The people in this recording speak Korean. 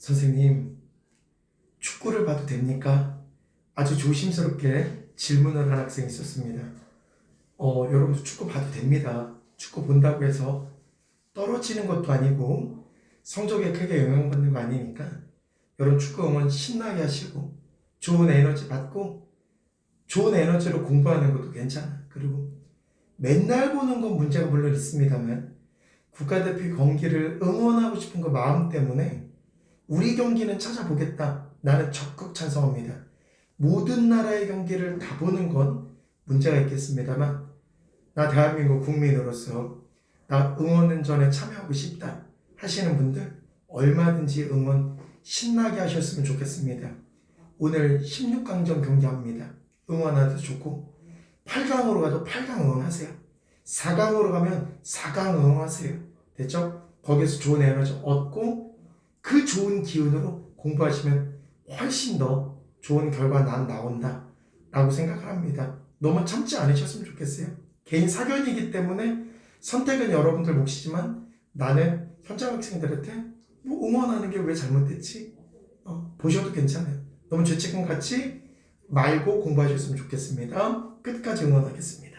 선생님, 축구를 봐도 됩니까? 아주 조심스럽게 질문을 한 학생이 있었습니다. 어, 여러분도 축구 봐도 됩니다. 축구 본다고 해서 떨어지는 것도 아니고 성적에 크게 영향받는 거 아니니까 여러분 축구 응원 신나게 하시고 좋은 에너지 받고 좋은 에너지로 공부하는 것도 괜찮아. 그리고 맨날 보는 건 문제가 물론 있습니다만 국가대표 경기를 응원하고 싶은 그 마음 때문에 우리 경기는 찾아보겠다. 나는 적극 찬성합니다. 모든 나라의 경기를 다 보는 건 문제가 있겠습니다만 나 대한민국 국민으로서 나 응원전에 참여하고 싶다 하시는 분들 얼마든지 응원 신나게 하셨으면 좋겠습니다. 오늘 16강전 경기합니다. 응원하도 좋고 8강으로 가도 8강 응원하세요. 4강으로 가면 4강 응원하세요. 됐죠? 거기서 좋은 에너지 얻고 그 좋은 기운으로 공부하시면 훨씬 더 좋은 결과 난 나온다 라고 생각을 합니다. 너무 참지 않으셨으면 좋겠어요. 개인 사견이기 때문에 선택은 여러분들 몫이지만 나는 현장 학생들한테 뭐 응원하는 게 왜 잘못됐지? 어, 보셔도 괜찮아요. 너무 죄책감 갖지 말고 공부하셨으면 좋겠습니다. 끝까지 응원하겠습니다.